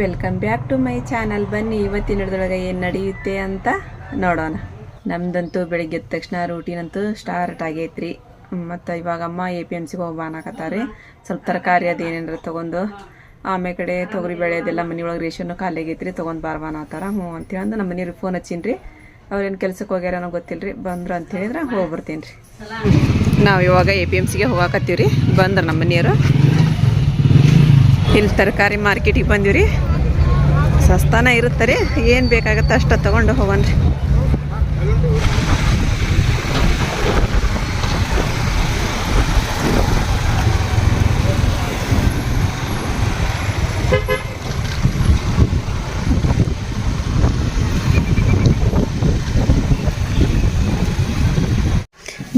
Welcome back to my channel ಬನ್ನಿ, ಇವತ್ತಿನ ಹಿಡಿದೊಳಗೆ ಏನು ನಡೆಯುತ್ತೆ ಅಂತ ನೋಡೋಣ. ನಮ್ದಂತೂ ಬೆಳಿಗ್ಗೆ ಎದ್ದ ತಕ್ಷಣ ರೂಟೀನ್ ಅಂತೂ ಸ್ಟಾರ್ಟ್ ಆಗೈತ್ರಿ. ಮತ್ತು ಇವಾಗ ಅಮ್ಮ ಎ ಪಿ ಎಂ ಸಿಗೆ ಹೋಗಿ ಬಾನಾಕತ್ತಾರೆ ಸ್ವಲ್ಪ ತರಕಾರಿ ಅದೇನೇನಾರ ತೊಗೊಂಡು ಆಮೇಲೆ ಕಡೆ ತೊಗರಿ ಬೇಳೆ ಅದೆಲ್ಲ ಮನೆಯೊಳಗೆ ರೇಷನ್ನು ಖಾಲಿ ಆಗೈತ್ರಿ ತೊಗೊಂಡು ಬಾರ್ ಥರ ಹ್ಞೂ ಅಂತೇಳಿ ಅಂದ್ರೆ ನಮ್ಮ ಮನೆಯವ್ರಿಗೆ ಫೋನ್ ಹಚ್ಚೀನಿ ಅವ್ರೇನು ಕೆಲ್ಸಕ್ಕೆ ಹೋಗ್ಯಾರ ಅನ್ನೋ ಗೊತ್ತಿಲ್ಲ ರೀ ಬಂದರು ಅಂತ ಹೇಳಿದ್ರೆ ಹೋಗಿ ಬರ್ತೀನಿ ರೀ ನಾವು ಇವಾಗ ಎ ಪಿ ಎಂ ಸಿಗೆ ಹೋಗಾಕತ್ತೀವಿ ರೀ ಬಂದ್ರೆ ನಮ್ಮ ಮನೆಯವರು. ಇಲ್ಲಿ ತರಕಾರಿ ಮಾರ್ಕೆಟಿಗೆ ಬಂದೀವಿ ರೀ ಸಸ್ತಾನ ಇರುತ್ತೆ ರೀ. ಏನು ಬೇಕಾಗತ್ತೆ ಅಷ್ಟು ತೊಗೊಂಡು ಹೋಗೋಣ್ರಿ.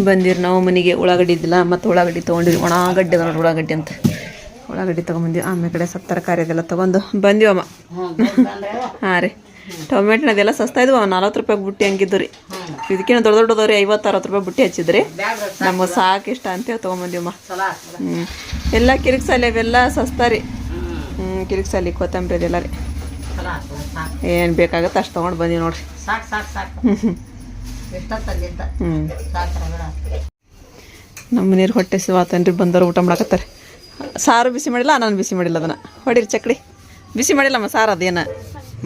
ಬಂದಿರಿ ನಾವು ಮನೆಗೆ ಉಳ್ಳಾಗಡ್ಡಿ ಇದ್ದಿಲ್ಲ, ಮತ್ತು ಉಳ್ಳಾಗಡ್ಡಿ ತೊಗೊಂಡಿದ್ವಿ ಒಣಗಡ್ಡೆ ಉಳ್ಳಾಗಡ್ಡಿ ಅಂತ. ಉಳ್ಳಾಗಡ್ಡಿ ತೊಗೊಂಬಂದಿವಿ ಆಮೇಲೆ ಕಡೆ ಸ್ವಲ್ಪ ತರಕಾರಿ ಅದೆಲ್ಲ ತೊಗೊಂಡು ಬಂದಿವಮ್ಮ ಹಾಂ ರೀ. ಟೊಮೆಟೊ ಅದೆಲ್ಲ ಸಸ್ತಾ ಇದ್ವು. ನಲ್ವತ್ತು ರೂಪಾಯಿ ಬುಟ್ಟಿ ಹಂಗಿದ್ದು ರೀ. ಇದಕ್ಕಿಂತ ದೊಡ್ಡ ದೊಡ್ಡದವ್ರಿ ಐವತ್ತು ಅರವತ್ತು ರೂಪಾಯಿ ಬುಟ್ಟಿ ಹಚ್ಚಿದ್ರಿ ನಮಗೆ ಸಾಕು ಇಷ್ಟ ಅಂತೇಳಿ ತೊಗೊಂಬಂದಿವಮ್ಮ ಹ್ಞೂ ಎಲ್ಲ ಕಿರಿಕ್ಸಾಲಿ ಅವೆಲ್ಲ ಸಸ್ತಾ ರೀ. ಹ್ಞೂ ಕಿರಿಕ್ಸಾಲಿ, ಕೊತ್ತಂಬರಿ ಅದೆಲ್ಲ ರೀ. ಏನು ಬೇಕಾಗತ್ತೆ ಅಷ್ಟು ತೊಗೊಂಡು ಬಂದಿವಿ ನೋಡ್ರಿ. ಹ್ಞೂ ನಮ್ಮ ನೀರು ಹೊಟ್ಟೆ ಸಿವಾತನ್ರಿ ಬಂದವ್ರು ಊಟ ಮಾಡಕತ್ತಾರೆ. ಸಾರು ಬಿಸಿ ಮಾಡಿಲ್ಲ ನಾನು ಬಿಸಿ ಮಾಡಿಲ್ಲ ಅದನ್ನು. ಹೊಡೀರಿ ಚಕ್ಡಿ. ಬಿಸಿ ಮಾಡಿಲ್ಲಮ್ಮ ಸಾರು ಅದೇನ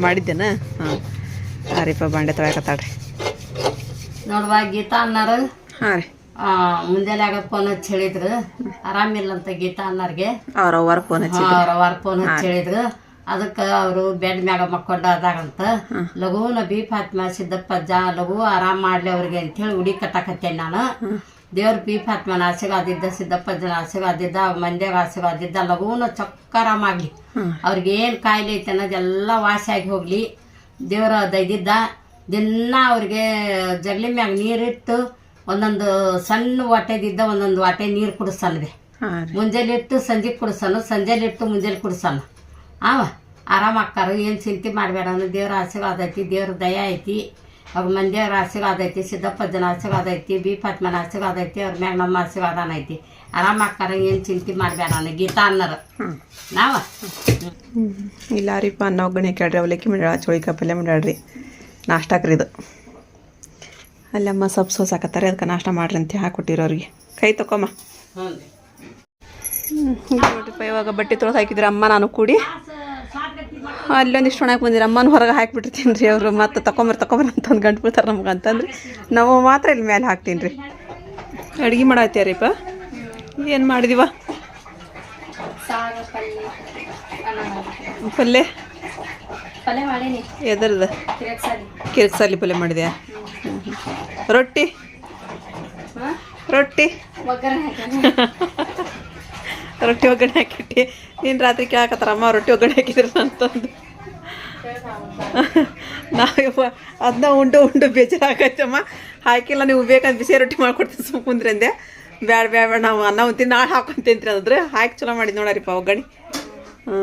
ಮಾಡಿದ್ದೇನ? ಹಾಂ. ಸಾರಿಪ್ಪ ಬಾಂಡೆ ತೊಗೊಳಕತ್ತಾಳ್ರಿ ನೋಡುವ ಗೀತಾ ಅನ್ನಾರು? ಹಾಂ ರೀ. ಮುಂಜಾನೆ ಆಗ ಫೋನ್ ಹಚ್ಚಿ ಹೇಳಿದ್ರು. ಆರಾಮಿಲ್ಲ ಅಂತ ಗೀತಾ ಅನ್ನರ್ಗೆ. ಅವ್ರ ಅವ್ವರ ಫೋನ್ ಹಚ್ಚಿ ಅವ್ರ ಫೋನ್ ಹಚ್ಚಿ ಹೇಳಿದ್ರು. ಅದಕ್ಕೆ ಅವರು ಬೆಡ್ ಮ್ಯಾಗ ಮಕ್ಕೊಂಡು ಅದಾಗಂತ ಲಘುನ ಬಿ ಸಿದ್ದಪ್ಪ ಜಾ ಲಘು ಆರಾಮ್ ಮಾಡ್ಲಿ ಅವ್ರಿಗೆ ಅಂತೇಳಿ ಉಡಿ ಕಟ್ಟಾಕತ್ತೇನೆ ನಾನು. ದೇವ್ರ ಬಿ ಫಾತ್ಮನ ಸಿದ್ದಪ್ಪ ಸಿದ್ದಪ್ಪಜ್ಜನ ಆಶೀರ್ವಾದಿದ್ದ ಮಂದ್ಯಾಗ ಆಶೀರ್ವಾದಿದ್ದ ಲಘುನ ಚಕ್ಕರಾಮಾಗ್ಲಿ ಅವ್ರಿಗೆ ಏನು ಕಾಯಿಲೆ ಐತೆ ಅನ್ನೋದೆಲ್ಲ ವಾಸಿಯಾಗಿ ಹೋಗಲಿ. ದೇವ್ರ ದೈದಿದ್ದ ದಿನ ಅವ್ರಿಗೆ ಜಗಲಿ ಮ್ಯಾಗ ನೀರಿಟ್ಟು ಒಂದೊಂದು ಸಣ್ಣ ವಾಟೆದಿದ್ದ ಒಂದೊಂದು ವಾಟೆ ನೀರು ಕುಡಿಸ್ತಾನದೆ ಮುಂಜಾನೆಟ್ಟು ರೀ. ಮುಂಜಾನೆ ಇಟ್ಟು ಸಂಜೆ ಕುಡಿಸಲು ಸಂಜೆಲಿಟ್ಟು ಮುಂಜಾನೆ ಕುಡಿಸಲ್ಲ ಆವ ಆರಾಮ ಆಕ್ಕಾರ ಏನು ಚಿಂತೆ ಮಾಡಬೇಡ ಅನ್ನೋ ದೇವ್ರ ಆಶೀರ್ವಾದ ಐತಿ ದೇವ್ರ ದಯ ಐತಿ. ಅವ್ರ ಮಂದಿಯವ್ರ ಆಶೀರ್ವಾದ ಐತಿ ಸಿದ್ದಪ್ಪಜ್ಜನ ಆಶೀರ್ವಾದ ಐತಿ ಬಿ ಪತ್ಮನ ಆಶೀರ್ವಾದ ಐತಿ ಅವ್ರ ಮ್ಯಾಗ ನಮ್ಮ ಆಶೀರ್ವಾದನ ಐತಿ. ಆರಾಮ ಅಕ್ಕಾರ ಏನು ಚಿಂತೆ ಮಾಡಬೇಡ ನನಗೆ ಗೀತಾ ಅನ್ನೋರು. ನಾವ? ಇಲ್ಲ ರೀಪ್ಪ ಅನ್ನ ಒಗ್ಗರಣೆ ಕೇಳ್ರಿ ಅವಲಕ್ಕಿ ಮಾಡ್ಯಾಳ ಚೋಳಿಕ ಪಲ್ಯ ಮಾಡ್ಯಾಳ್ರಿ ನಾಷ್ಟಾಕ್ರಿ ಇದು. ಅಲ್ಲಮ್ಮ ಸೊಪ್ಪು ಸೋಸಾಕತ್ತಾರೆ ಅದಕ್ಕೆ ನಾಷ್ಟ ಮಾಡ್ರಿ ಅಂತ ಹಾಕೊಟ್ಟಿರೋರಿಗೆ ಕೈ ತಕೊಮ್ಮ ಹ್ಞೂ ನೋಡ್ರಿಪ್ಪ ಇವಾಗ ಬಟ್ಟೆ ತೊಳೆದು ಹಾಕಿದ್ರೆ ಅಮ್ಮ ನಾನು ಕೂಡಿ. ಅಲ್ಲೊಂದಿಷ್ಟು ಒಣಕ್ಕೆ ಬಂದಿರಿ. ಅಮ್ಮನ ಹೊರಗೆ ಹಾಕಿಬಿಟ್ಟಿರ್ತೀನಿ ರೀ ಅವರು. ಮತ್ತೆ ತಕೊಂಬರ್ ತಕೊಂಬರ್ ಅಂತಂದು ಗಂಟು ಬಿಡ್ತಾರೆ ನಮ್ಗೆ ಅಂತಂದ್ರೆ. ನಾವು ಮಾತ್ರ ಇಲ್ಲಿ ಮೇಲೆ ಹಾಕ್ತೀನಿ ರೀ ಅಡುಗೆ ಮಾಡತ್ತೀರಿಪ್ಪ ಏನು ಮಾಡಿದೀವ? ಪಲ್ಯ ಎದರ್ದ? ಕಿರಕ್ಸಾಲಿ ಪಲ್ಯ ಮಾಡಿದ್ಯಾ. ರೊಟ್ಟಿ? ರೊಟ್ಟಿ? ರೊಟ್ಟಿ ಒಗ್ಗರಣೆ ಹಾಕಿಟ್ಟು. ನೀನು ರಾತ್ರಿ ಕೇಳಕತ್ತಾರ ಅಮ್ಮ ರೊಟ್ಟಿ ಒಗ್ಗರಣೆ ಹಾಕಿದ್ರು ಅಂತಂದು ನಾವು ಅದನ್ನ ಉಂಡು ಉಂಡು ಬೇಜಾರಾಗೈತಮ್ಮ. ಹಾಕಿಲ್ಲ ನೀವು ಬೇಕಂತ ಬಿಸಿ ರೊಟ್ಟಿ ಮಾಡ್ಕೊಡ್ತೀನಿ ಸುಮ್ಮ ಕುಂದ್ರಿ ಅಂದೆ. ಬ್ಯಾಡ ಬ್ಯಾಡ ಬೇಡ ನಾವು ಅನ್ನ ಉಂತೀನಿ ನಾಳೆ ಹಾಕೊಂತೇನ್ರಿ ಅಂದ್ರೆ ಹಾಕಿ ಚಲೋ ಮಾಡಿದ್ ನೋಡರಿಪ್ಪ ಒಗ್ಗರಣೆ. ಹ್ಞೂ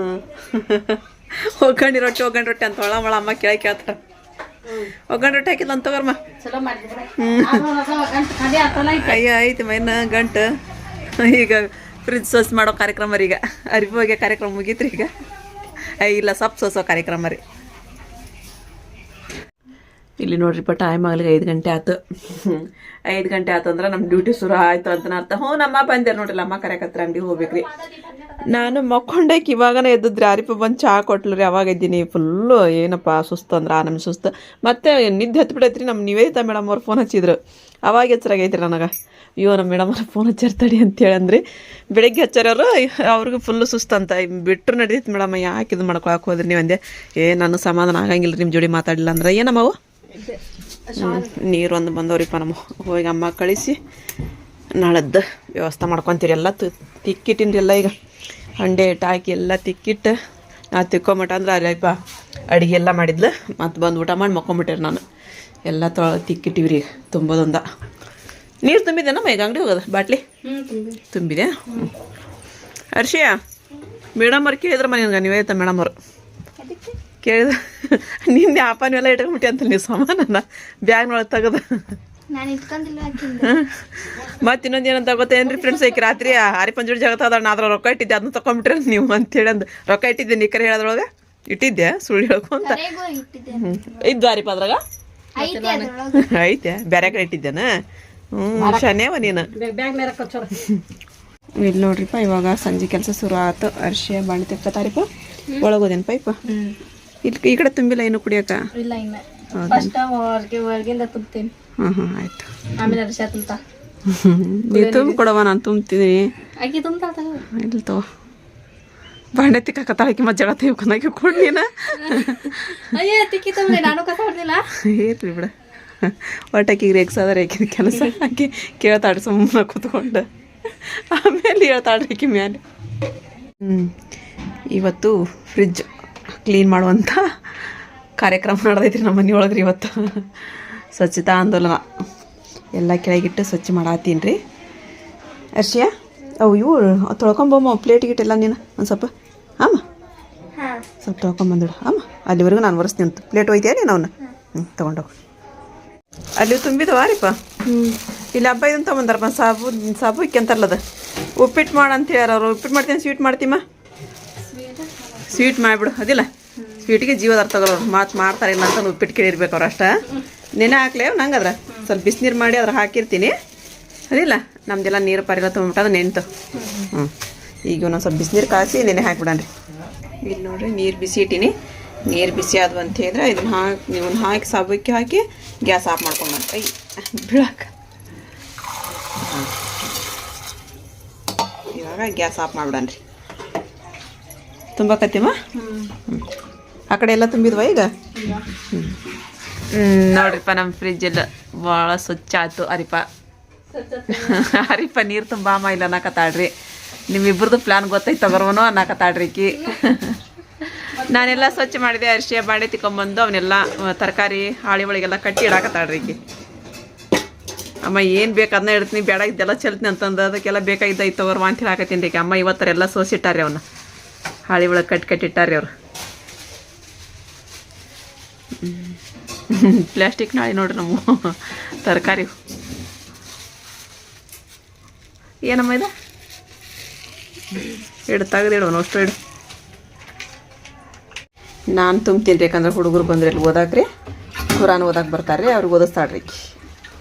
ಒಗ್ಗಣಿ ರೊಟ್ಟಿ ಒಗ್ಗರಣೆ ರೊಟ್ಟಿ ಅಂತ ಒಳ ಮಳ ಅಮ್ಮ ಕೇಳಿ ಕೇಳ್ತಾರ. ಒಗ್ಗರಣೆ ರೊಟ್ಟಿ ಹಾಕಿಲ್ಲ ಅಂತ ಕಡಿ ಆತಲ್ಲ ಅಯ್ಯ ಐತಿ ಮೈನ ಗಂಟು. ಈಗ ಫ್ರಿಜ್ ಸೋಸ್ ಮಾಡೋ ಕಾರ್ಯಕ್ರಮ ರೀ ಈಗ. ಅರಿವಿ ಹೋಗಿ ಕಾರ್ಯಕ್ರಮ ಮುಗೀತ್ರಿ ಈಗ. ಐ ಇಲ್ಲ ಸೊಪ್ಪು ಸೋಸೋ ಕಾರ್ಯಕ್ರಮ ರೀ. ಇಲ್ಲಿ ನೋಡ್ರಿಪ್ಪ ಟೈಮ್ ಆಗ್ಲಿಗೆ ಐದು ಗಂಟೆ ಆಯ್ತು ಐದು ಗಂಟೆ ಆತಂದ್ರೆ ನಮ್ಮ ಡ್ಯೂಟಿ ಶುರು ಆಯ್ತು ಅಂತ ಅರ್ಥ. ಹ್ಞೂ, ನಮ್ಮ ಬಂದೆ ನೋಡ್ರಿ ಅಮ್ಮ ಕರೆಕತ್ರ ಅಂಗಡಿ ಹೋಗ್ಬೇಕ್ರಿ. ನಾನು ಮಕ್ಕೊಂಡೇಕ್ ಇವಾಗನೇ ಎದ್ದಿದ್ರೆ ಯಾರಿಪ್ಪ ಬಂದು ಚಹಾ ಕೊಟ್ಲು ರೀ, ಅವಾಗ ಇದ್ದೀನಿ ಫುಲ್ಲು ಏನಪ್ಪ ಸುಸ್ತು ಅಂದ್ರೆ ಆ ನಮ್ಗೆ ಸುಸ್ತು. ಮತ್ತೆ ನಿದ್ದೆ ಹತ್ಬಿಟ್ಟೈತ್ರಿ ನಮ್ಮ ನಿವೇದಿತಾ ಮೇಡಮ್ ಅವ್ರು ಫೋನ್ ಹಚ್ಚಿದ್ರು. ಅವಾಗ ಎಚ್ಚರಾಗೈತ್ರಿ ನನಗೆ. ಅಯ್ಯೋ ನಮ್ಮ ಮೇಡಮ್ ಅವ್ರು ಫೋನ್ ಹಚ್ಚಿರ್ತಾಡಿ ಅಂತೇಳಿ ಅಂದ್ರಿ. ಬೆಳಗ್ಗೆ ಹಚ್ಚಾರವ್ರು ಅವ್ರಿಗೆ ಫುಲ್ಲು ಸುಸ್ತು ಅಂತ. ಬಿಟ್ಟರು ನಡೀತು ಮೇಡಮ್, ಯಾಕೆ ಇದು ಮಾಡ್ಕೊಳಕ್ಕೆ ಹೋದ್ರಿ ನೀವು ಅಂದೆ. ಏ, ನಾನು ಸಮಾಧಾನ ಆಗಂಗಿಲ್ಲ ನಿಮ್ಮ ಜೋಡಿ ಮಾತಾಡಲಿಲ್ಲ ಅಂದ್ರೆ. ಏನಮ್ಮವು ನೀರು ಒಂದು ಬಂದವ್ರಿಪ್ಪ ನಮ್ಮ ಹೋಗಿ ಅಮ್ಮ ಕಳಿಸಿ. ನಾಳದ್ದು ವ್ಯವಸ್ಥೆ ಮಾಡ್ಕೊತೀರಿ ಎಲ್ಲ ತಿಕ್ಕಿಟ್ಟಿನ್ರಿ ಎಲ್ಲ ಈಗ. ಹಂಡೆ ಟಾಕಿ ಹಾಕಿ ಎಲ್ಲ ತಿಕ್ಕಿಟ್ಟು ನಾ ತಿಕ್ಕೊಂಬಿಟ್ಟ ಅಂದ್ರೆ ಅಲ್ಲಪ್ಪ ಅಡುಗೆ ಎಲ್ಲ ಮಾಡಿದ್ಲು. ಮತ್ತು ಬಂದು ಊಟ ಮಾಡಿ ಮಕ್ಕೊಂಬಿಟ್ಟೆ ನಾನು. ಎಲ್ಲ ತೊಳ ತಿಕ್ಕಿಟ್ಟಿವಿ ರೀ ತುಂಬೋದೊಂದ. ನೀರು ತುಂಬಿದೇನಮ್ಮ ಈಗ ಅಂಗಡಿ ಹೋಗೋದು? ಬಾಟ್ಲಿ? ತುಂಬಿದೆ. ಹ್ಞೂ ಹರ್ಷಿಯ ಮೇಡಮ್ ಅವ್ರು ಕೇಳಿದ್ರಮ್ಮ ನಿನ್ಗೆ ನೀವೇ ಮೇಡಮ್ ಅವರು. ಕೇಳಿದ ನಿನ್ನೆ ಅಪ್ಪ ಎಲ್ಲ ಇಟ್ಕೊಂಬಿಟ್ಟಿ ಅಂತ ನೀವು ಸಾಮಾನನ್ನ? ಬ್ಯಾಗ್ನೊಳಗೆ ತೆಗೆದು. ಮತ್ತೆ ಇನ್ನೊಂದು ಏನಂತ ಗೊತ್ತೇನ್ರಿ ಫ್ರೆಂಡ್ಸ್ ಐಕಿ ರಾತ್ರಿ ಹರಿ ಪಂಜುರ್ ಜಗತ್ತ ಅದ ನಾ ಅದ್ರ ರೊಕ್ಕ ಇಟ್ಟಿದ್ದೆ ಅದನ್ನ ತಕೊಂಡ್ಬಿಟ್ರೆ ನೀವು ಅಂತೇಳಿ ಅಂದ್ ರೊಕ್ಕ ಇಟ್ಟಿದ್ದೆ ನೀ ಕರೆ ಹೇಳೋದ್ರೊಳಗೆ? ಇಟ್ಟಿದ್ದೆ ಸುಳ್ಳು ಹೇಳ್ಕೊಂತ ಕರೆಗೂ ಇಟ್ಟಿದ್ದೆ. ಹ್ಞೂ ಇದ್ದು ಅರಿಪ ಅದ್ರಾಗ? ಐತೆ ಬೇರೆ ಕಡೆ ಇಟ್ಟಿದ್ದೇನ? ಹ್ಞೂ ಶನೇವ ನೀನು. ಇಲ್ಲಿ ನೋಡ್ರಿಪ್ಪ ಇವಾಗ ಸಂಜೆ ಕೆಲಸ ಶುರು ಆಯ್ತು ಅರ್ಶಿಯ ಬಾಣಿ ತೆಕ್ಕತಾರಿಪ್ಪ ಒಳಗೋದೇನು ಪೈಪ ಇಲ್ಲಿ ಈ ಕಡೆ ತುಂಬಿಲ್ಲ ಏನು ಕುಡಿಯಕ? ಇಲ್ಲ ಹೊರಗೆ ಹೊರಗಿಂದ ತುಂಬ್ತೀನಿ. ಹಾಂ ಹಾಂ ಆಯ್ತು. ಆಮೇಲೆ ಅರ್ಶ ತುಂಬ್ತಾ. ನೀವು ತುಂಬ ಕೊಡವ ನಾನು ತುಂಬ್ತೀನಿ ಆಕಿ ತುಂಬ್ತಾಳ ಇಲ್ಲಿ ತಗೋ. ಬಾಂಡೆ ತಿಕ್ಕತ್ತಾಳಕಿ ಮತ್ತೆ ಜಡ ತೆಗ್ಕೊನಾಕಿ ಕೊಡ್ ನೀನು. ಅಯ್ಯ ತಿಕ್ಕಿ ತುಂಬಿ ನಾನು ಕಸ ಹೊಡ್ದಿಲ್ಲ. ಏರ್ಲಿ ಬಿಡ. ಒಟ್ಟಾಕಿಗೆ ಆದರೆ ರೇಕಿದ ಕೆಲಸ. ಹಾಕಿ ಕೇಳ್ತಾಡ್ರಿ ಸುಮ್ಮನೆ ಕೂತ್ಕೊಂಡು. ಆಮೇಲೆ ಹೇಳ್ತಾಳ್ರಿ ಆಕಿ ಮ್ಯಾಲೆ. ಹ್ಞೂ ಇವತ್ತು ಫ್ರಿಜ್ ಕ್ಲೀನ್ ಮಾಡುವಂಥ ಕಾರ್ಯಕ್ರಮ ನಡೆದೈತ್ರಿ ನಮ್ಮ ಮನೆಯೊಳಗೆ ರೀ ಇವತ್ತು. ಸ್ವಚ್ಛತಾ ಆಂದೋಲನ. ಎಲ್ಲ ಕೆಳಗಿಟ್ಟು ಸ್ವಚ್ಛ ಮಾಡತ್ತೀನಿ ರೀ ಅರ್ಷಿಯ ಅವು ಇವು ತೊಳ್ಕೊಂಬಮ್ಮ ಪ್ಲೇಟ್ ಎಲ್ಲ ನೀನು. ಒಂದು ಸ್ವಲ್ಪ. ಹಾಂ. ಸ್ವಲ್ಪ ತೊಳ್ಕೊಂಬಂದಿಡು ಅಮ್ಮ ಅಲ್ಲಿವರೆಗೂ ನಾನು ಒರೆಸ್ತೀನಿ ಅಂತ. ಪ್ಲೇಟ್ ಒಯ್ತೀಯ ನೀನು ಅವನ್ನ ಹ್ಞೂ ತೊಗೊಂಡೋಗು ಅಲ್ಲಿ ತುಂಬಿದವಾರಿಪ್ಪ ಇಲ್ಲಿ ಹಬ್ಬ ಇದನ್ನ ತೊಗೊಂಬಂದಾರಪ್ಪ ಸಾಬು ಸಾಬು ಅದು ಉಪ್ಪಿಟ್ಟು ಮಾಡು ಅಂತ ಹೇಳ್ಯಾರ ಅವರು. ಉಪ್ಪಿಟ್ಟು ಮಾಡ್ತೀನಿ ಸ್ವೀಟ್ ಮಾಡ್ತೀಮ್ಮ ಸ್ವೀಟ್ ಮಾಡಿಬಿಡು. ಅದಿಲ್ಲ. ಸ್ವೀಟಿಗೆ ಜೀವದಾರ ತಗೋರು ಮಾತು ಮಾಡ್ತಾರೆ ಇಲ್ಲ ಅಂತ ಉಪ್ಪಿಟ್ಟು ಕೇಳಿರ್ಬೇಕು ಅವ್ರು ಅಷ್ಟ. ನೆನೆ ಹಾಕ್ಲೇವು ನಂಗೆ ಅದ್ರ ಸ್ವಲ್ಪ ಬಿಸಿನೀರು ಮಾಡಿ ಅದ್ರ ಹಾಕಿರ್ತೀನಿ. ಅದಿಲ್ಲ ನಮ್ದೆಲ್ಲ ನೀರು ಪರಿಲ್ಲ ತುಂಬಿಟ್ಟು ಅದು ನೆಂತು ಹ್ಞೂ ಈಗ ಒಂದೊಂದು ಸ್ವಲ್ಪ ಬಿಸಿನೀರು ಕಾಯಿಸಿ ನೆನೆ ಹಾಕ್ಬಿಡನ್ರಿ. ಇಲ್ಲಿ ನೋಡ್ರಿ ನೀರು ಬಿಸಿ ಇಟ್ಟೀನಿ. ನೀರು ಬಿಸಿ ಆದ್ವು ಅಂತ ಹೇಳಿದ್ರೆ ಇದನ್ನ ಹಾಕಿ ನೀವು ಹಾಕಿ ಸಾಬಕ್ಕೆ ಹಾಕಿ ಗ್ಯಾಸ್ ಆಫ್ ಮಾಡ್ಕೊಂಡು ಐ ಬೀಳಾಕ. ಹಾಂ. ಇವಾಗ ಗ್ಯಾಸ್ ಆಫ್ ಮಾಡ್ಬಿಡನ್ರಿ. ತುಂಬಕತ್ತಿಮ್ಮ ಹ್ಞೂ ಆ ಕಡೆ ಎಲ್ಲ ತುಂಬಿದ್ವಾ ಈಗ? ಹ್ಞೂ ನೋಡ್ರಿಪ್ಪ ನಮ್ಮ ಫ್ರಿಜ್ ಎಲ್ಲ ಭಾಳ ಸ್ವಚ್ಛ ಆಯ್ತು ಅರಿಪ. ಅರಿಪ ನೀರು ತುಂಬಾಮ ಇಲ್ಲ ಅನ್ನಕತ್ತಾಳ್ರಿ. ನಿಮ್ಮಿಬ್ರದ್ದು ಪ್ಲಾನ್ ಗೊತ್ತೈತೆ ತಗೋರ್ವನು ಅನ್ನಕತ್ತಾಳ್ರಿಕಿ ನಾನೆಲ್ಲ ಸ್ವಚ್ಛ ಮಾಡಿದೆ, ಅರಿಶಿಯ ಬಾಂಡೆ ತಿಕೊಂಬಂದು ಅವನ್ನೆಲ್ಲ ತರಕಾರಿ ಹಾಳಿ ಒಳಗೆಲ್ಲ ಕಟ್ಟಿ ಇಡಾಕತ್ತಾಳ್ರಿಕಿ ಅಮ್ಮ, ಏನು ಬೇಕು ಅದನ್ನ ಇಡ್ತೀನಿ, ಬೇಡ, ಇದೆಲ್ಲ ಚೆಲ್ತೀನಿ ಅಂತಂದು ಅದಕ್ಕೆಲ್ಲ ಬೇಕಾಗಿದ್ದ ಐತೆ ತಗೋರ್ ಅಂತ ಹೇಳಾಕತ್ತೀನಿ ರೀ ಅಮ್ಮ ಇವತ್ತರೆಲ್ಲ ಸೋಸಿಟ್ಟಾರ್ರಿ ಅವನ್ನ ಹಾಳಿ ಒಳಗೆ ಕಟ್ಟಿ ಕಟ್ಟಿಟ್ಟಾರಿ ಅವ್ರು. ಪ್ಲಾಸ್ಟಿಕ್ ನಾಳೆ ನೋಡ್ರಿ ನಮ್ಮ ತರಕಾರಿ. ಏನಮ್ಮ ಇದು? ಇಡು ತೆಗೆದಿಡು ಅಷ್ಟು ಇಡು. ನಾನು ತುಂಬ್ತೀನಿ ರೀ, ಯಾಕಂದ್ರೆ ಹುಡುಗರು ಬಂದ್ರೆ ಇಲ್ಲಿ ಓದಾಕ್ರಿ ಕುರಾನ್ ಓದಕ್ಕೆ ಬರ್ತಾರೆ ರೀ, ಅವ್ರಿಗೆ ಓದಿಸ್ತಾಳ್ರಿ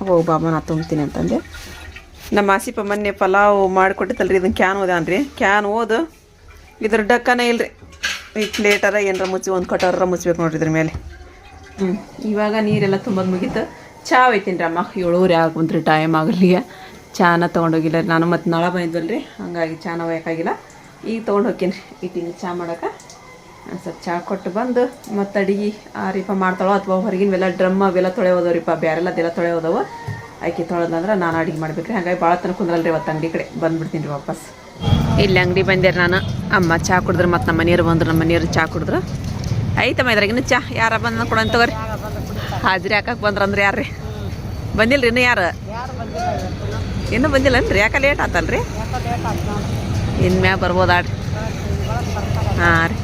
ಹೋಗಿ ಬಾಬಾ ನಾ ತುಂಬ್ತೀನಿ ಅಂತಂದೆ. ನಮ್ಮ ಆಸಿಪ ಮೊನ್ನೆ ಪಲಾವ್ ಮಾಡಿಕೊಟ್ಟಿತ್ತಲ್ರಿ ಇದನ್ನ ಕ್ಯಾನ್ ಓದಾನ್ರಿ ಕ್ಯಾನ್ ಓದು, ಇದ್ರ ಡಕ್ಕನೇ ಇಲ್ರಿ. ಈ ಪ್ಲೇಟರ ಏನರ ಮುಚ್ಚಿ, ಒಂದು ಕಟೋರ ಮುಚ್ಬೇಕು ನೋಡ್ರಿ ಇದ್ರ ಮೇಲೆ. ಹ್ಞೂ ಇವಾಗ ನೀರೆಲ್ಲ ತುಂಬೋದು ಮುಗೀತು. ಚಾ ಒಯ್ತೀನಿ ರೀ ಅಮ್ಮ ಏಳುವರೆ ಆಗುಂತ್ರಿ ಟೈಮ್ ಆಗಲಿ ಚಾನ ತೊಗೊಂಡೋಗಿಲ್ಲ ರೀ. ನಾನು ಮತ್ತು ನಳ ಬಂದಿದ್ವಲ್ಲ ರೀ ಹಂಗಾಗಿ ಚಾನ ಒಯ್ಯೋಕ್ಕಾಗಿಲ್ಲ. ಈಗ ತೊಗೊಂಡು ಹೋಗ್ತೀನಿ ರೀ. ಇಟ್ಟಿನಿ ಚಾ ಮಾಡೋಕೆ. ಸ್ವಲ್ಪ ಚಾ ಕೊಟ್ಟು ಬಂದು ಮತ್ತು ಅಡುಗೆ ಆ ರೀಪ ಮಾಡ್ತಾಳೋ ಅಥವಾ ಹೊರಗಿನವೆಲ್ಲ ಡ್ರಮ್ ಅವೆಲ್ಲ ತೊಳೆ ಹೋದವ್ರಿಪ್ಪ ಬ್ಯಾರೆಲ್ಲ ಅದೆಲ್ಲ ತೊಳೆ ಹೋದವು. ಆಕೆ ತೊಳೆದಂದ್ರೆ ನಾನು ಅಡುಗೆ ಮಾಡ್ಬೇಕು ರೀ ಹಾಗಾಗಿ ಭಾಳ ತನಕ ಕುಂದ್ರಲ್ಲ ರೀ ಅವತ್ತು ಅಂಗಡಿ ಕಡೆ. ಬಂದ್ಬಿಡ್ತೀನಿ ರೀ ವಾಪಸ್. ಇಲ್ಲಿ ಅಂಗಡಿ ಬಂದೆ ನಾನು. ಅಮ್ಮ ಚಾ ಕುಡಿದ್ರೆ ಮತ್ತು ನಮ್ಮ ಮನೆಯವ್ರು ಬಂದರು. ನಮ್ಮ ಮನೆಯವ್ರು ಚಾ ಕುಡಿದ್ರು. ಐತಮ್ಮ ಇದ್ರಾಗಿನ ಚಾ, ಯಾರ ಬಂದ ಕೊಡಂತ ತಗೋರಿ. ಹಾಜರಿ ಹಾಕಕ್ಕೆ ಬಂದ್ರಂದ್ರೆ ಯಾರು ರೀ ಬಂದಿಲ್ಲ ರೀ ಇನ್ನೂ ಯಾರು? ಇನ್ನೂ ಬಂದಿಲ್ಲನ್ರಿ ಯಾಕೆ ಲೇಟ್ ಆತಲ್ರಿ? ಇನ್ಮ್ಯಾಗ ಬರ್ಬೋದಾಡ್ರಿ ಹಾಂ ರೀ.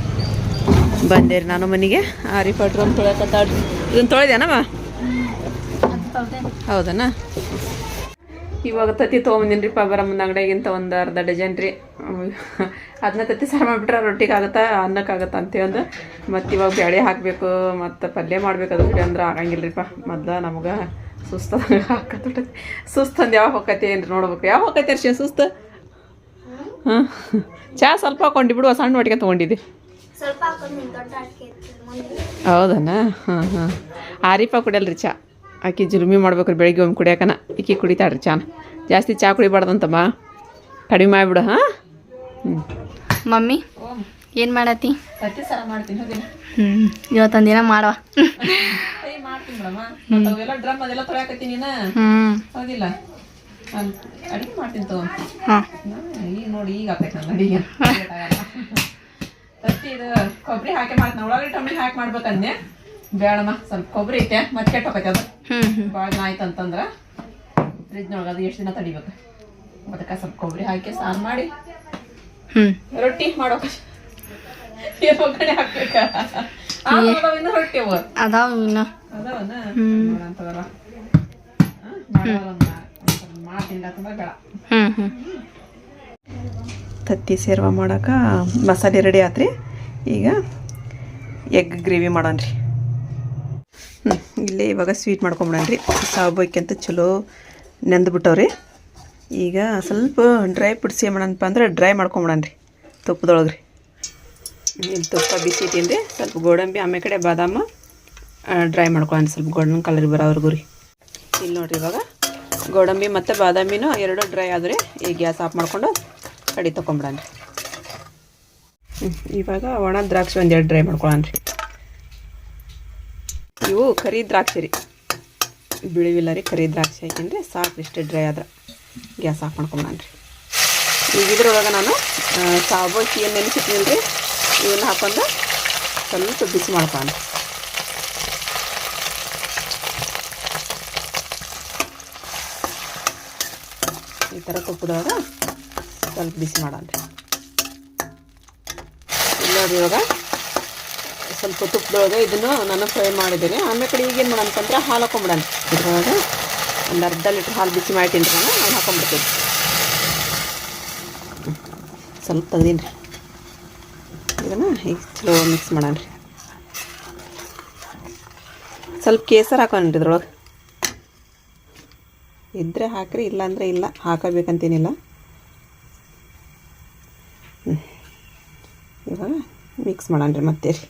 ಬಂದೆ ರೀ ನಾನು ಮನೆಗೆ. ಹಾಂ ರೀ ಪಟ್ರಮ್ ತೊಳೆಕತ್ತಾಡ್ರಿ ಇದನ್ನ ತೊಳೆದೇನಮ್ಮ ಹೌದನ? ಇವಾಗ ತತ್ತಿ ತೊಗೊಂಬಂದಿನಿ ರೀ ಬರಮ್ಮನ ಅಂಗಡಿಯಾಗಿಂತ ಒಂದು ಅರ್ಧ ಡಜನ್ ರೀ. ಅದನ್ನ ತತ್ತಿ ಸಾರು ಮಾಡಿಬಿಟ್ರೆ ರೊಟ್ಟಿಗೆ ಆಗುತ್ತಾ ಅನ್ನಕ್ಕಾಗತ್ತಾ ಅಂತೇಳಿ ಮತ್ತು ಇವಾಗ ಬೇಳೆ ಹಾಕಬೇಕು ಮತ್ತು ಪಲ್ಯ ಮಾಡ್ಬೇಕು ಅದು ಬಿಡಿ ಅಂದ್ರೆ ಆಗಂಗಿಲ್ಲ ರೀಪ್ಪ ಮೊದ್ಲು ನಮ್ಗೆ ಸುಸ್ತು ಹಾಕತ್ತೆ ಸುಸ್ತು ಅಂದು ಯಾವಾಗ ಹೋಗತ್ತೆ ಏನ್ರಿ ನೋಡ್ಬೇಕು. ಯಾವ ಹೋಗತ್ತೆ ಅರ್ಶಿ ಸುಸ್ತು? ಹಾಂ? ಚಾ ಸ್ವಲ್ಪ ಹಾಕೊಂಡು ಬಿಡುವ ಸಣ್ಣ ಒಟ್ಟಿಗೆ ತೊಗೊಂಡಿದ್ದೆ. ಹೌದನ? ಹಾಂ ಹಾಂ. ಆರಿಪ ಕುಡಿಯಲ್ರಿ ಚಾ. ಆಕಿ ಜುಲ್ಮಿ ಮಾಡ್ಬೇಕ್ರಿ ಬೆಳಿಗ್ಗೆ ಒಮ್ಮೆ ಕುಡಿಯಾಕನ. ಈಕಿ ಕುಡಿತಾಳ್ರಿ ಚಾನ. ಜಾಸ್ತಿ ಚಾ ಕುಡಿಬಾರ್ದಂತಮ್ಮ. ಕಡಿಮೆ ಮಾಡಿಬಿಡು ಹಾಂ? ಹ್ಞೂ ಮಮ್ಮಿ ಏನು ಮಾಡತ್ತಿ? ಹ್ಞೂ ಇವತ್ತೊಂದು ದಿನ ಮಾಡುವ. ಕೊಬ್ಬರಿ ಹಾಕಿ ಮಾಡ್ತೀನಿ ಒಳಗಡೆ ಟೊಮೆಟೊ ಹಾಕಿ ಮಾಡ್ಬೇಕಂದೆ ಬೇಡಮ್ಮ ಸ್ವಲ್ಪ ಕೊಬ್ಬರಿ ಐತೆ ಮತ್ತೆ ಕೆಟ್ಟ ಹೋಗೈತೆ ಅದು. ಭಾಳ ದಿನ ಆಯ್ತು ಅಂತಂದ್ರೆ ಫ್ರಿಜ್ನೊಳಗೆ ಅದು ಎಷ್ಟು ದಿನ ತಡಿಬೇಕು? ಅದಕ್ಕೆ ಸ್ವಲ್ಪ ಕೊಬ್ಬರಿ ಹಾಕಿ ಸಾರು ಮಾಡಿ. ಹ್ಞೂ ರೊಟ್ಟಿ ಮಾಡೋಕೆ ಏನು ಒಗ್ಗರಣೆ ಹಾಕ್ಬೇಕಾ. ಆ, ಅದಾವ ಇನ್ನು ರೊಟ್ಟಿ ಅವ. ಅದಾವ ಇನ್ನು. ಅದಾವನ? ತತ್ತಿ ಸೇರ್ವ ಮಾಡೋಕೆ ಮಸಾಲೆ ರೆಡಿ ಆತ್ರಿ. ಈಗ ಎಗ್ ಗ್ರೇವಿ ಮಾಡೋಣ ಹ್ಞೂ ಇಲ್ಲೇ ಇವಾಗ ಸ್ವೀಟ್ ಮಾಡ್ಕೊಂಬಿಡಣ್ರಿ. ರೀ ಅಂತ ಚಲೋ ನೆಂದ್ಬಿಟ್ಟವ್ರಿ ಈಗ ಸ್ವಲ್ಪ ಡ್ರೈ ಏನು ಮಾಡೋಣಪ್ಪ ಅಂದ್ರೆ ಡ್ರೈ ಮಾಡ್ಕೊಂಬಿಡಣ್ರಿ ತುಪ್ಪದೊಳಗೆ ರೀ ಇಲ್ಲಿ ತುಪ್ಪ ಬಿಸಿ ಇಟ್ಟೀನಿ ಸ್ವಲ್ಪ ಗೋಡಂಬಿ ಆಮೇಲೆ ಕಡೆ ಬಾದಾಮ ಡ್ರೈ ಮಾಡ್ಕೊಳ್ಳೋಣ ಸ್ವಲ್ಪ ಗೋಲ್ಡನ್ ಕಲರ್ ಬರೋವರೆಗೂ ರೀ. ಇಲ್ಲಿ ನೋಡಿರಿ ಇವಾಗ ಗೋಡಂಬಿ ಮತ್ತು ಬಾದಾಮಿನೂ ಎರಡು ಡ್ರೈ ಆದರೆ ಈ ಗ್ಯಾಸ್ ಆಫ್ ಮಾಡಿಕೊಂಡು ಕಡಿ ತೊಗೊಂಬಿಡಣ ಹ್ಞೂ ಇವಾಗ ಒಣ ದ್ರಾಕ್ಷಿ ಒಂದೆರಡು ಡ್ರೈ ಮಾಡ್ಕೊಳ್ಳೋಣ ರೀ ಕರಿ ದ್ರಾಕ್ಷಿ ರೀ. ಬಿಳಿವಿಲ್ಲ ರೀ, ಕರಿ ದ್ರಾಕ್ಷಿ ಹಾಕಿನ್ರಿ ಸಾಕು ಇಷ್ಟೇ ಡ್ರೈ ಆದ್ರೆ. ಗ್ಯಾಸ್ ಆಫ್ ಮಾಡ್ಕೊಂಬಿಡಣ ರೀ ಈಗ ಇದ್ರೊಳಗೆ ನಾನು ಸಾಬೋಕ್ಕಿ ಏನು ನೆನೆಸಿಟ್ಟಿನಿ ರೀ ಇವನ್ನ ಹಾಕೊಂಡು ಸ್ವಲ್ಪ ಬಿಸಿ ಮಾಡ್ಕೊಂಡು ಈ ಥರ ತುಪ್ಪದೊಳಗೆ ಸ್ವಲ್ಪ ಬಿಸಿ ಮಾಡೋಣ ರೀ ಇವಾಗ ಸ್ವಲ್ಪ ತುಪ್ಪದೊಳಗೆ ಇದನ್ನು ನಾನು ಫ್ರೈ ಮಾಡಿದ್ದೀನಿ. ಆಮೇಲೆ ಕಡೆ ಈಗೇನು ಮಾಡೋಣ ಅಂತಂದ್ರೆ ಹಾಲು ಹಾಕೊಂಬಿಡೋಣ. ಇದ್ರೊಳಗೆ ಒಂದು ಅರ್ಧ ಲೀಟ್ರ್ ಹಾಲು ಬಿಸಿ ಮಾಡಿ ನಾನು ನಾನು ಹಾಕೊಂಡ್ಬಿಡ್ತೀನಿ ಸ್ವಲ್ಪ ತೆಗ್ದೀನಿ ರೀ. ಇದನ್ನು ಈಗ ಚಲೋ ಮಿಕ್ಸ್ ಮಾಡೋಣ ರೀ. ಸ್ವಲ್ಪ ಕೇಸರ್ ಹಾಕೋಣ ಇದ್ರೊಳಗೆ. ಇದ್ದರೆ ಹಾಕ್ರಿ, ಇಲ್ಲಾಂದರೆ ಇಲ್ಲ. ಹಾಕಬೇಕಂತೇನಿಲ್ಲ. ಇವಾಗ ಮಿಕ್ಸ್ ಮಾಡೋಣ ರೀ ಮತ್ತೆ ರೀ.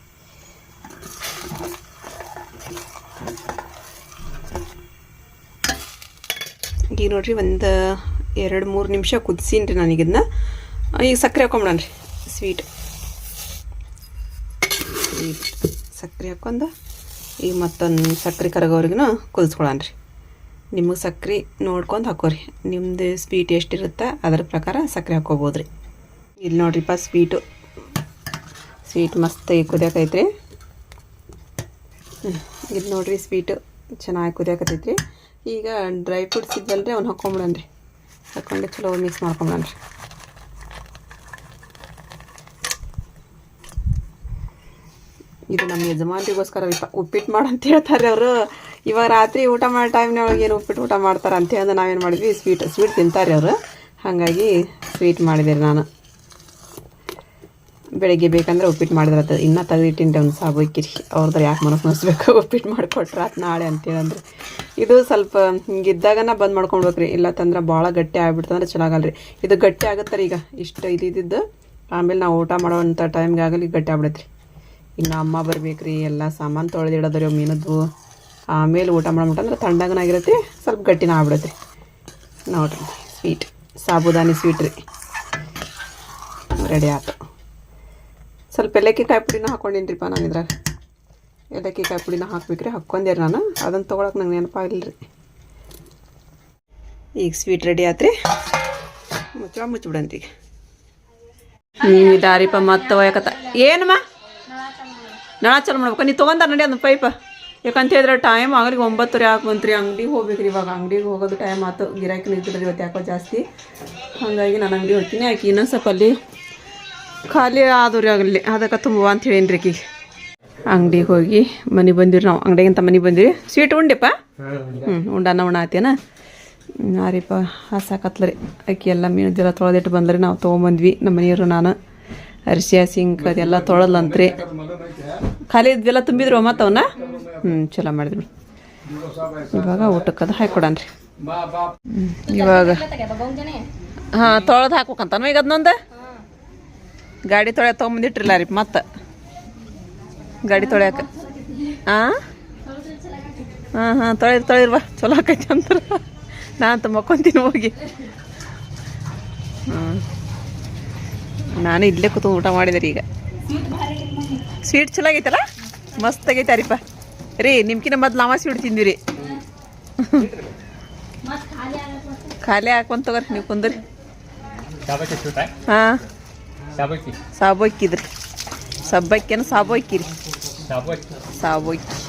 ಈಗ ನೋಡ್ರಿ ಒಂದು ಎರಡು ಮೂರು ನಿಮಿಷ ಕುದಿಸೀನಿ ರೀ ನನಗಿದನ್ನ ಈಗ ಸಕ್ಕರೆ ಹಾಕೊಂಬಿಡೋಣ ರೀ ಸ್ವೀಟ್ ಸಕ್ಕರೆ ಹಾಕೊಂಡು ಈಗ ಮತ್ತೊಂದು ಸಕ್ಕರೆ ಕರಗೋರಿಗೂ ಕುದಿಸ್ಕೊಳ್ಳೋಣ ರೀ ನಿಮಗೆ ಸಕ್ಕರೆ ನೋಡ್ಕೊಂಡು ಹಾಕೋರಿ. ನಿಮ್ಮದು ಸ್ವೀಟ್ ಎಷ್ಟಿರುತ್ತೆ ಅದರ ಪ್ರಕಾರ ಸಕ್ಕರೆ ಹಾಕೋಬೋದು ರೀ ಇಲ್ಲಿ ನೋಡ್ರಿಪ್ಪ ಸ್ವೀಟು ಸ್ವೀಟ್ ಮಸ್ತ್ ಕುದಿಯಾಕೈತ್ರಿ ಇದು ನೋಡ್ರಿ ಸ್ವೀಟು ಚೆನ್ನಾಗಿ ಕುದಿಯಾಕತೈತ್ರಿ. ಈಗ ಡ್ರೈ ಫ್ರೂಟ್ಸ್ ಇದ್ದಲ್ರಿ ಅವ್ನು ಹಾಕೊಂಬಿಡನ್ರಿ ಹಾಕೊಂಡು ಚಲೋ ಮಿಕ್ಸ್ ಮಾಡ್ಕೊಂಬಿಡನ್ರಿ ಇದು ನಮ್ಮ ಯಜಮಾನ್ರಿಗೋಸ್ಕರ ಉಪ್ಪಿಟ್ಟು ಮಾಡು ಅಂತ ಹೇಳ್ತಾರೆ ಅವರು. ಇವಾಗ ರಾತ್ರಿ ಊಟ ಮಾಡೋ ಟೈಮ್ನೊಳಗೆ ಏನು ಉಪ್ಪಿಟ್ಟು ಊಟ ಮಾಡ್ತಾರೆ ಅಂತ ಹೇಳಿದ್ರೆ ನಾವೇನು ಮಾಡಿದ್ವಿ ಸ್ವೀಟ್ ಸ್ವೀಟ್ ತಿಂತಾರೆ ಅವರು. ಹಾಗಾಗಿ ಸ್ವೀಟ್ ಮಾಡಿದೆ ನಾನು. ಬೆಳಿಗ್ಗೆ ಬೇಕಂದ್ರೆ ಉಪ್ಪಿಟ್ಟು ಮಾಡಿದ್ರೆ ಇನ್ನೂ ತೆಗೆದಿಟ್ಟಿಂಡೆ ಒಂದು ಸಾಬು ಇಕ್ಕಿರಿ. ಅವ್ರದ್ರ ಯಾಕೆ ಮನಸ್ಸು ಮನಸ್ಬೇಕು ಉಪ್ಪಿಟ್ಟು ಮಾಡಿಕೊಟ್ರೆ ಆತು ನಾಳೆ ಅಂತೇಳಂದ್ರೆ. ಇದು ಸ್ವಲ್ಪ ಹಿಂಗಿದ್ದಾಗನ ಬಂದ್ ಮಾಡ್ಕೊಳ್ಬೇಕ್ರಿ. ಇಲ್ಲ ತಂದ್ರೆ ಭಾಳ ಗಟ್ಟಿ ಆಗ್ಬಿಡ್ತಂದ್ರೆ ಚೆನ್ನಾಗಲ್ರಿ ಇದು ಗಟ್ಟಿ ಆಗುತ್ತಾರೆ ಈಗ. ಇಷ್ಟು ಇದಿದ್ದು ಆಮೇಲೆ ನಾವು ಊಟ ಮಾಡೋವಂಥ ಟೈಮ್ಗೆ ಆಗಲಿ ಗಟ್ಟಿ ಆಗ್ಬಿಡತ್ರಿ. ಇನ್ನು ಅಮ್ಮ ಬರ್ಬೇಕ್ರಿ. ಎಲ್ಲ ಸಾಮಾನು ತೊಳೆದಿಡೋದ್ರಿ ಮೀನದ್ದು ಆಮೇಲೆ ಊಟ ಮಾಡ್ಬಿಟ್ಟಂದ್ರೆ ತಣ್ಣಗನಾಗಿರತ್ತೆ ಸ್ವಲ್ಪ ಗಟ್ಟಿನ ಆಗ್ಬಿಡತ್ರಿ. ನೋಡ್ರಿ. ಸ್ವೀಟ್ ಸಾಬುದಾನಿ ಸ್ವೀಟ್ ರೀ. ರೆಡಿ ಆಯ್ತು ಸ್ವಲ್ಪ ಏಲಕ್ಕಿ ಕಾಯಿ ಪುಡಿನ ಹಾಕ್ಕೊಂಡಿನ್ರಿಪ್ಪ ನಾನು ಇದ್ರಾಗ. ಏಲಕ್ಕಿ ಕಾಯಿ ಪುಡಿನ ಹಾಕ್ಬೇಕ್ರಿ, ಹಾಕ್ಕೊಂಡೇರಿ ನಾನು. ಅದನ್ನು ತೊಗೊಳಕ್ಕೆ ನಂಗೆ ನೆನಪಾಗಿಲ್ಲ ರೀ ಈಗ ಸ್ವೀಟ್ ರೆಡಿ ಆತ್ರಿ. ಮುಚ್ಚಳ ಮುಚ್ಚಿಬಿಡಂತ ಈಗ. ಹ್ಞೂ ದಾರಿಪ ಮತ್ತೆ ಒಯ್ಯಕತ್ತ. ಏನಮ್ಮ ನಳ ಚಲೋ ಮಾಡ್ಬೇಕು. ನೀ ತೊಗೊಂಡಾರ ನಡಿ ಅದನ್ನ ಪೈಪ ಯಾಕಂತ ಹೇಳಿದ್ರೆ ಟೈಮ್ ಆಗಲಿ ಒಂಬತ್ತುವರೆ ಆಗಿ ಬಂತ್ರಿ, ಅಂಗಡಿಗೆ ಹೋಗ್ಬೇಕ್ರಿ ಇವಾಗ. ಅಂಗಡಿಗೆ ಹೋಗೋದು ಟೈಮ್ ಆಯ್ತು ಗಿರಾಕಿ ನಿಂತಿದ್ರೆ ಇವತ್ತು ಯಾಕೋ ಜಾಸ್ತಿ. ಹಾಗಾಗಿ ನಾನು ಅಂಗಡಿ ಹೋಗ್ತೀನಿ ಆಕೆ ಇನ್ನೊಂದು ಸ್ವಲ್ಪ ಅಲ್ಲಿ ಖಾಲಿ ಆದವು ರೀ ಆಗಲಿ. ಅದಕ್ಕೆ ತುಂಬುವ ಅಂತ ಹೇಳೀನಿ ರೀ ಆಕಿಗೆ? ಅಂಗಡಿಗೆ ಹೋಗಿ ಮನೆ ಬಂದಿರಿ ನಾವು. ಅಂಗಡಿಗಿಂತ ಮನೆ ಬಂದಿರಿ ಸ್ವೀಟ್ ಉಂಡೆಪ್ಪ? ಹ್ಞೂ ಉಂಡಾನ ಉಣ್ಣಾತೇನ ಹಾರಿಪ್ಪ ಹಾಸಾಕತ್ಲ ರೀ ಅಕ್ಕಿ ಎಲ್ಲ ಮೀನದೆಲ್ಲ ತೊಳೆದಿಟ್ಟು ಬಂದ್ರಿ. ನಾವು ತೊಗೊಂಬಂದ್ವಿ. ನಮ್ಮ ಮನೆಯವರು, ನಾನು, ಅರಿಶಿಯ, ಸಿಂಕ್ ಅದೆಲ್ಲ ತೊಳೆದ್ಲಂತ್ರಿ ಖಾಲಿ ಇದೆಲ್ಲ ತುಂಬಿದ್ರು ಮತ್ತು ಅವನ್ನ ಹ್ಞೂ ಚಲೋ ಮಾಡಿದ್ರು. ಇವಾಗ ಊಟಕ್ಕದು ಹಾಕೊಡನ್ರಿ. ಇವಾಗ ಹಾಂ, ತೊಳೆದು ಹಾಕ್ಬೇಕಂತಾನು ಈಗ ಅದನ್ನೊಂದು ಗಾಡಿ ತೊಳೆ ತೊಗೊಂಬಂದಿಟ್ರಿಲ್ಲ ರೀ ಮತ್ತೆ? ಗಾಡಿ ತೊಳ್ಯಾಕ. ಹಾಂ ಹಾಂ ಹಾಂ ತೊಳೆದು ತೊಳೆದಿರ್ವಾ ಚಲೋ ಆಕೈತಿ ಅಂತಾರೆ. ನಾನು ಅಂತ ಮಕ್ಕೊಂತೀನಿ ಹೋಗಿ. ಹ್ಞೂ ನಾನು ಇಲ್ಲೇ ಕೂತು ಊಟ ಮಾಡಿದೆ ರೀ ಈಗ. ಸ್ವೀಟ್ ಚಲೋ ಆಗೈತಲ್ಲ? ಮಸ್ತ್ ಆಗೈತೆ ರೀಪ ರೀ ನಿಮ್ಕಿನ ಮೊದ್ಲು ನಾವ ಸ್ವೀಟ್ ತಿಂದಿವಿ ರೀ ಖಾಲಿ ಹಾಕೊಂತ ತಗೋರಿ. ನೀವು ಕುಂದ್ರಿ. ಹಾಂ. ಶಾಬಕ್ಕಿ ಸಾಬೋಕಿದ್ರಿ ಸಬ್ಬಕ್ಕಿನ ಸಾಬೋಕಿರಿ ಸಾಬೋಕಿ